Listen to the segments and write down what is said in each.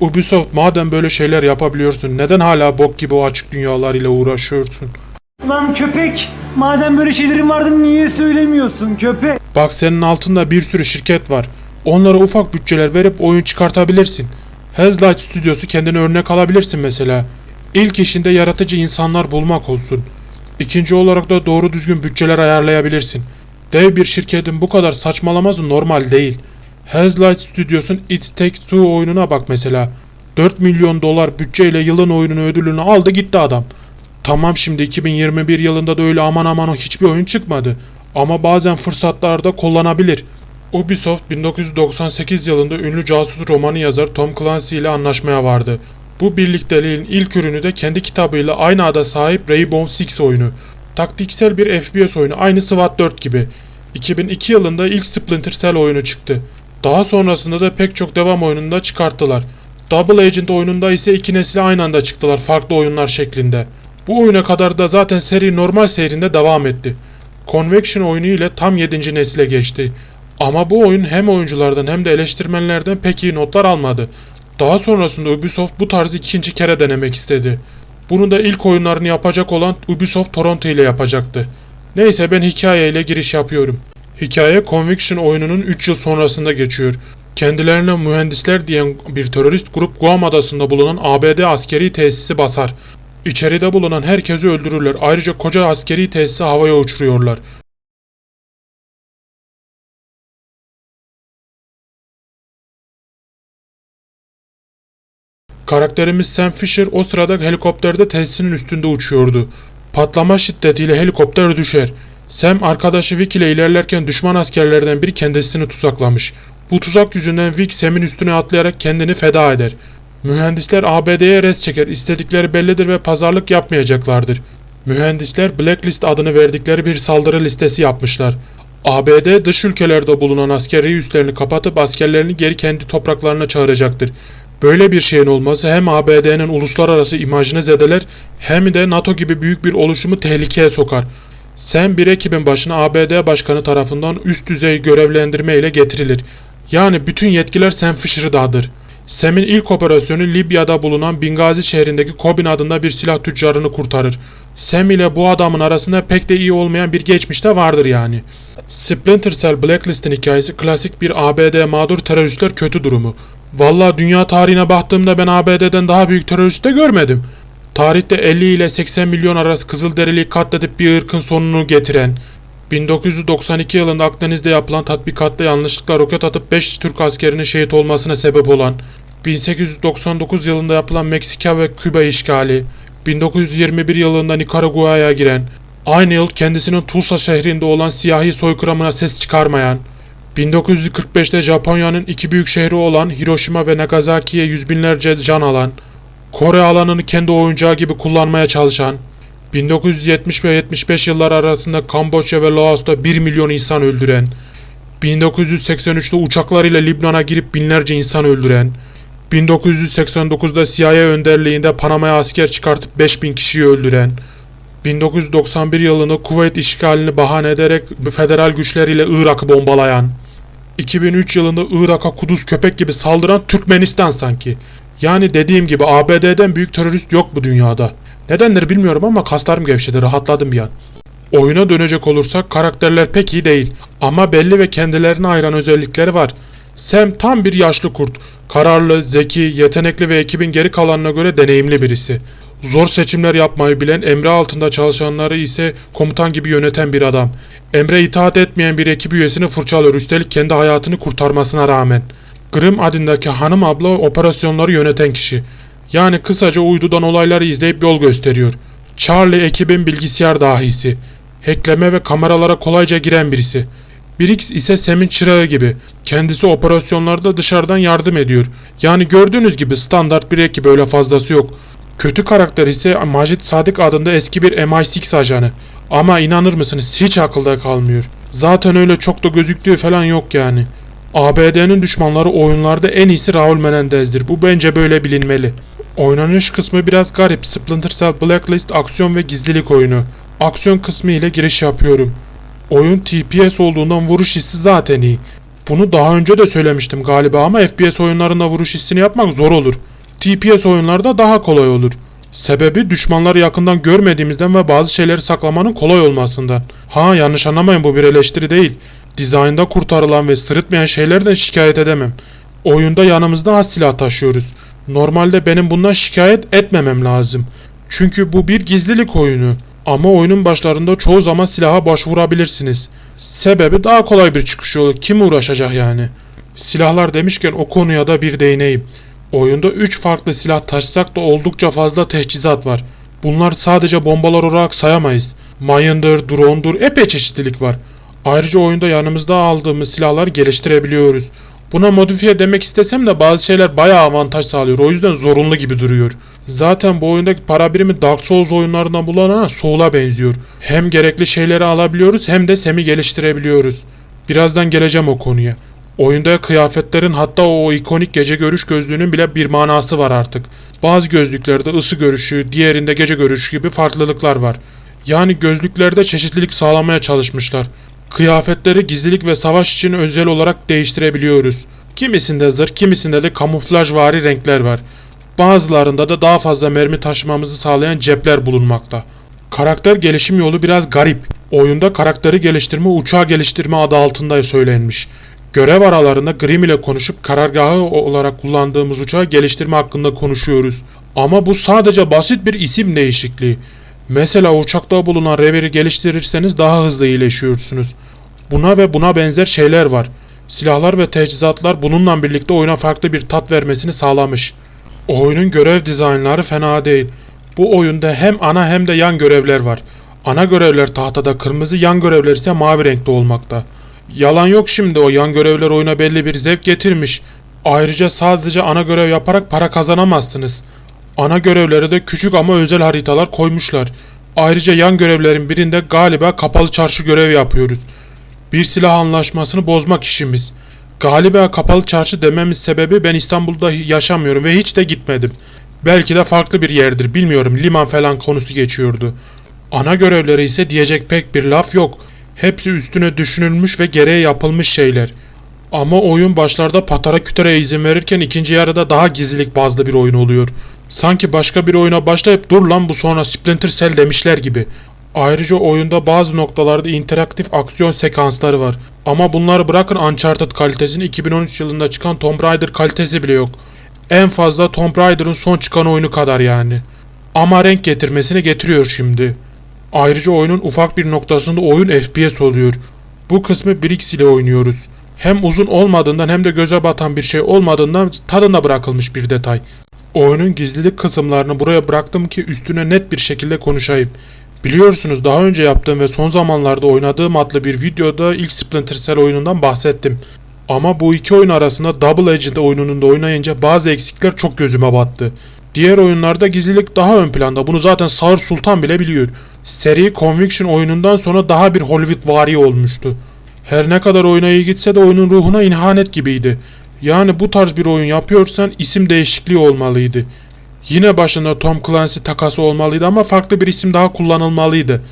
Ubisoft madem böyle şeyler yapabiliyorsun neden hala bok gibi o açık dünyalar ile uğraşıyorsun? Lan köpek! Madem böyle şeylerin vardı niye söylemiyorsun köpek? Bak senin altında bir sürü şirket var. Onlara ufak bütçeler verip oyun çıkartabilirsin. Hazelight Stüdyosu kendine örnek alabilirsin mesela. İlk işinde yaratıcı insanlar bulmak olsun. İkinci olarak da doğru düzgün bütçeler ayarlayabilirsin. Dev bir şirketin bu kadar saçmalaması normal değil. Hazelight Studios'un It Takes Two oyununa bak mesela. 4 milyon dolar bütçeyle yılın oyununu ödülünü aldı gitti adam. Tamam şimdi 2021 yılında da öyle aman aman hiçbir oyun çıkmadı. Ama bazen fırsatlarda kullanabilir. Ubisoft 1998 yılında ünlü casus romanı yazar Tom Clancy ile anlaşmaya vardı. Bu birlikteliğin ilk ürünü de kendi kitabıyla aynı ada sahip Rainbow Six oyunu. Taktiksel bir FPS oyunu aynı SWAT 4 gibi. 2002 yılında ilk Splinter Cell oyunu çıktı. Daha sonrasında da pek çok devam oyununda çıkarttılar. Double Agent oyununda ise iki nesli aynı anda çıktılar farklı oyunlar şeklinde. Bu oyuna kadar da zaten seri normal seyrinde devam etti. Convection oyunu ile tam 7. nesile geçti. Ama bu oyun hem oyunculardan hem de eleştirmenlerden pek iyi notlar almadı. Daha sonrasında Ubisoft bu tarzı ikinci kere denemek istedi. Bunu da ilk oyunlarını yapacak olan Ubisoft Toronto ile yapacaktı. Neyse ben hikayeyle giriş yapıyorum. Hikaye Conviction oyununun 3 yıl sonrasında geçiyor. Kendilerine mühendisler diyen bir terörist grup Guam adasında bulunan ABD askeri tesisi basar. İçeride bulunan herkesi öldürürler. Ayrıca koca askeri tesisi havaya uçuruyorlar. Karakterimiz Sam Fisher o sırada helikopterde tesisinin üstünde uçuyordu. Patlama şiddetiyle helikopter düşer. Sam arkadaşı Vic ile ilerlerken düşman askerlerden biri kendisini tuzaklamış. Bu tuzak yüzünden Vic Sam'in üstüne atlayarak kendini feda eder. Mühendisler ABD'ye res çeker, istedikleri bellidir ve pazarlık yapmayacaklardır. Mühendisler Blacklist adını verdikleri bir saldırı listesi yapmışlar. ABD dış ülkelerde bulunan askeri üslerini kapatıp askerlerini geri kendi topraklarına çağıracaktır. Böyle bir şeyin olması hem ABD'nin uluslararası imajını zedeler hem de NATO gibi büyük bir oluşumu tehlikeye sokar. Sam bir ekibin başına ABD başkanı tarafından üst düzey görevlendirme ile getirilir. Yani bütün yetkiler Sam Fisher'ı dağıdır. Sam'in ilk operasyonu Libya'da bulunan Bingazi şehrindeki Kobin adında bir silah tüccarını kurtarır. Sam ile bu adamın arasında pek de iyi olmayan bir geçmiş de vardır yani. Splinter Cell Blacklist'in hikayesi klasik bir ABD mağdur teröristler kötü durumu. Vallahi dünya tarihine baktığımda ben ABD'den daha büyük terörist de görmedim. Tarihte 50 ile 80 milyon arası Kızılderiliyi katledip bir ırkın sonunu getiren, 1992 yılında Akdeniz'de yapılan tatbikatta yanlışlıkla roket atıp 5 Türk askerinin şehit olmasına sebep olan, 1899 yılında yapılan Meksika ve Küba işgali, 1921 yılında Nikaragua'ya giren, aynı yıl kendisinin Tulsa şehrinde olan siyahi soykırımına ses çıkarmayan, 1945'te Japonya'nın iki büyük şehri olan Hiroşima ve Nagasaki'ye yüz binlerce can alan, Kore alanını kendi oyuncağı gibi kullanmaya çalışan, 1970 ve 75 yıllar arasında Kamboçya ve Laos'ta 1 milyon insan öldüren, 1983'te uçaklarıyla Lübnan'a girip binlerce insan öldüren, 1989'da CIA önderliğinde Panama'ya asker çıkartıp 5000 kişiyi öldüren, 1991 yılında Kuveyt işgalini bahane ederek federal güçler ile Irak'ı bombalayan, 2003 yılında Irak'a kuduz köpek gibi saldıran Türkmenistan sanki. Yani dediğim gibi ABD'den büyük terörist yok bu dünyada. Nedendir bilmiyorum ama kaslarım gevşedi rahatladım bir an. Oyuna dönecek olursak karakterler pek iyi değil ama belli ve kendilerine ayıran özellikleri var. Sam tam bir yaşlı kurt. Kararlı, zeki, yetenekli ve ekibin geri kalanına göre deneyimli birisi. Zor seçimler yapmayı bilen, emre altında çalışanları ise komutan gibi yöneten bir adam. Emre itaat etmeyen bir ekip üyesini fırçalıyor üstelik kendi hayatını kurtarmasına rağmen. Grim adındaki hanım abla operasyonları yöneten kişi. Yani kısaca uydudan olayları izleyip yol gösteriyor. Charlie ekibin bilgisayar dahisi. Hackleme ve kameralara kolayca giren birisi. Briggs ise Sam'in çırağı gibi. Kendisi operasyonlarda dışarıdan yardım ediyor. Yani gördüğünüz gibi standart bir ekip öyle fazlası yok. Kötü karakter ise Majid Sadık adında eski bir MI6 ajanı. Ama inanır mısınız hiç akılda kalmıyor. Zaten öyle çok da gözüktüğü falan yok yani. ABD'nin düşmanları oyunlarda en iyisi Raul Menendez'dir. Bu bence böyle bilinmeli. Oynanış kısmı biraz garip. Splinter Cell Blacklist aksiyon ve gizlilik oyunu. Aksiyon kısmı ile giriş yapıyorum. Oyun TPS olduğundan vuruş hissi zaten iyi. Bunu daha önce de söylemiştim galiba ama FPS oyunlarında vuruş hissini yapmak zor olur. TPS oyunlarda daha kolay olur. Sebebi düşmanları yakından görmediğimizden ve bazı şeyleri saklamanın kolay olmasından. Ha yanlış anlamayın bu bir eleştiri değil. Dizaynda kurtarılan ve sırıtmayan şeylerden şikayet edemem. Oyunda yanımızda az silah taşıyoruz. Normalde benim bundan şikayet etmemem lazım. Çünkü bu bir gizlilik oyunu. Ama oyunun başlarında çoğu zaman silaha başvurabilirsiniz. Sebebi daha kolay bir çıkış yolu. Kim uğraşacak yani? Silahlar demişken o konuya da bir değineyim. Oyunda 3 farklı silah taşısak da oldukça fazla teçhizat var. Bunlar sadece bombalar olarak sayamayız. Mayındır, drone'dur, epey çeşitlilik var. Ayrıca oyunda yanımızda aldığımız silahları geliştirebiliyoruz. Buna modifiye demek istesem de bazı şeyler bayağı avantaj sağlıyor. O yüzden zorunlu gibi duruyor. Zaten bu oyundaki para birimi Dark Souls oyunlarından bulunan Soul'a benziyor. Hem gerekli şeyleri alabiliyoruz hem de Sem'i geliştirebiliyoruz. Birazdan geleceğim o konuya. Oyunda kıyafetlerin hatta o ikonik gece görüş gözlüğünün bile bir manası var artık. Bazı gözlüklerde ısı görüşü, diğerinde gece görüşü gibi farklılıklar var. Yani gözlüklerde çeşitlilik sağlamaya çalışmışlar. Kıyafetleri gizlilik ve savaş için özel olarak değiştirebiliyoruz. Kimisinde zırh, kimisinde de kamuflajvari renkler var. Bazılarında da daha fazla mermi taşımamızı sağlayan cepler bulunmakta. Karakter gelişim yolu biraz garip. Oyunda karakteri geliştirme uçağı geliştirme adı altında söylenmiş. Görev aralarında Grim ile konuşup karargahı olarak kullandığımız uçağı geliştirme hakkında konuşuyoruz. Ama bu sadece basit bir isim değişikliği. Mesela uçakta bulunan reveri geliştirirseniz daha hızlı iyileşiyorsunuz. Buna ve buna benzer şeyler var. Silahlar ve teçhizatlar bununla birlikte oyuna farklı bir tat vermesini sağlamış. Oyunun görev dizaynları fena değil. Bu oyunda hem ana hem de yan görevler var. Ana görevler tahtada kırmızı, yan görevler ise mavi renkte olmakta. Yalan yok şimdi o yan görevler oyuna belli bir zevk getirmiş. Ayrıca sadece ana görev yaparak para kazanamazsınız. Ana görevlere de küçük ama özel haritalar koymuşlar. Ayrıca yan görevlerin birinde galiba kapalı çarşı görev yapıyoruz. Bir silah anlaşmasını bozmak işimiz. Galiba kapalı çarşı dememin sebebi ben İstanbul'da yaşamıyorum ve hiç de gitmedim. Belki de farklı bir yerdir bilmiyorum liman falan konusu geçiyordu. Ana görevleri ise diyecek pek bir laf yok. Hepsi üstüne düşünülmüş ve gereği yapılmış şeyler. Ama oyun başlarda patara kütere izin verirken ikinci yarıda daha gizlilik bazlı bir oyun oluyor. Sanki başka bir oyuna başlayıp dur lan bu sonra Splinter Cell demişler gibi. Ayrıca oyunda bazı noktalarda interaktif aksiyon sekansları var. Ama bunları bırakın Uncharted kalitesini 2013 yılında çıkan Tomb Raider kalitesi bile yok. En fazla Tomb Raider'ın son çıkan oyunu kadar yani. Ama renk getirmesini getiriyor şimdi. Ayrıca oyunun ufak bir noktasında oyun FPS oluyor. Bu kısmı Brix ile oynuyoruz. Hem uzun olmadığından hem de göze batan bir şey olmadığından tadında bırakılmış bir detay. Oyunun gizlilik kısımlarını buraya bıraktım ki üstüne net bir şekilde konuşayım. Biliyorsunuz daha önce yaptığım ve son zamanlarda oynadığım adlı bir videoda ilk Splinter Cell oyunundan bahsettim. Ama bu iki oyun arasında Double Agent oyununu da oynayınca bazı eksikler çok gözüme battı. Diğer oyunlarda gizlilik daha ön planda. Bunu zaten Sağır Sultan bile biliyor. Seri Conviction oyunundan sonra daha bir Hollywood vari olmuştu. Her ne kadar oyuna iyi gitse de oyunun ruhuna ihanet gibiydi. Yani bu tarz bir oyun yapıyorsan isim değişikliği olmalıydı. Yine başında Tom Clancy takası olmalıydı ama farklı bir isim daha kullanılmalıydı.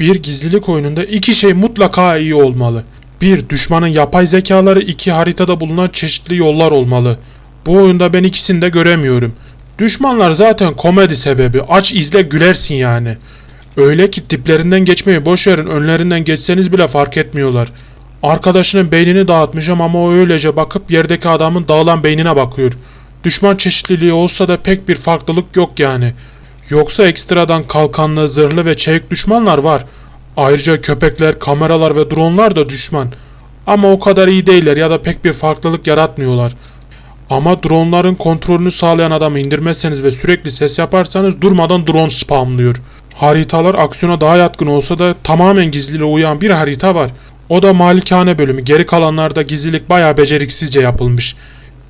Bir gizlilik oyununda iki şey mutlaka iyi olmalı. Bir, düşmanın yapay zekaları, iki haritada bulunan çeşitli yollar olmalı. Bu oyunda ben ikisini de göremiyorum. Düşmanlar zaten komedi sebebi. Aç izle gülersin yani. Öyle ki diplerinden geçmeyi boş verin önlerinden geçseniz bile fark etmiyorlar. Arkadaşının beynini dağıtmışım ama o öylece bakıp yerdeki adamın dağılan beynine bakıyor. Düşman çeşitliliği olsa da pek bir farklılık yok yani. Yoksa ekstradan kalkanlı, zırhlı ve çevik düşmanlar var. Ayrıca köpekler, kameralar ve dronlar da düşman. Ama o kadar iyi değiller ya da pek bir farklılık yaratmıyorlar. Ama dronların kontrolünü sağlayan adamı indirmezseniz ve sürekli ses yaparsanız durmadan drone spamlıyor. Haritalar aksiyona daha yatkın olsa da tamamen gizliliğe uyan bir harita var. O da malikane bölümü. Geri kalanlarda gizlilik bayağı beceriksizce yapılmış.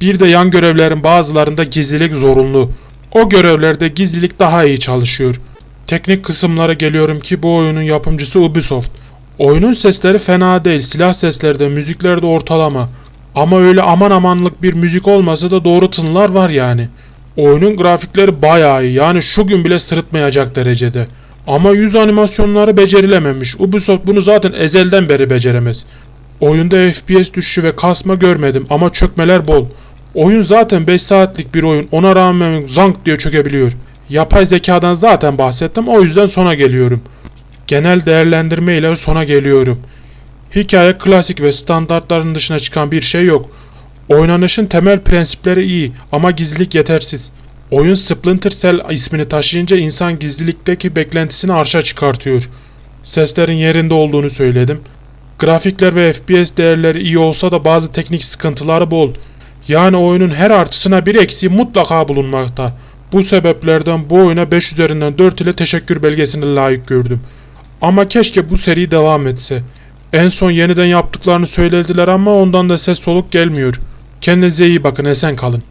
Bir de yan görevlerin bazılarında gizlilik zorunlu. O görevlerde gizlilik daha iyi çalışıyor. Teknik kısımlara geliyorum ki bu oyunun yapımcısı Ubisoft. Oyunun sesleri fena değil. Silah sesleri de müzikler de ortalama. Ama öyle aman amanlık bir müzik olmasa da doğru tınılar var yani. Oyunun grafikleri bayağı iyi. Yani şu gün bile sırıtmayacak derecede. Ama yüz animasyonları becerilememiş. Ubisoft bunu zaten ezelden beri beceremez. Oyunda FPS düşüşü ve kasma görmedim ama çökmeler bol. Oyun zaten 5 saatlik bir oyun ona rağmen zank diye çökebiliyor. Yapay zekadan zaten bahsettim o yüzden sona geliyorum. Genel değerlendirme ile sona geliyorum. Hikaye klasik ve standartların dışına çıkan bir şey yok. Oynanışın temel prensipleri iyi ama gizlilik yetersiz. Oyun Splinter Cell ismini taşıyınca insan gizlilikteki beklentisini arşa çıkartıyor. Seslerin yerinde olduğunu söyledim. Grafikler ve FPS değerleri iyi olsa da bazı teknik sıkıntıları bol. Yani oyunun her artısına bir eksiği mutlaka bulunmakta. Bu sebeplerden bu oyuna 5 üzerinden 4 ile teşekkür belgesini layık gördüm. Ama keşke bu seri devam etse. En son yeniden yaptıklarını söylediler ama ondan da ses soluk gelmiyor. Kendinize iyi bakın esen kalın.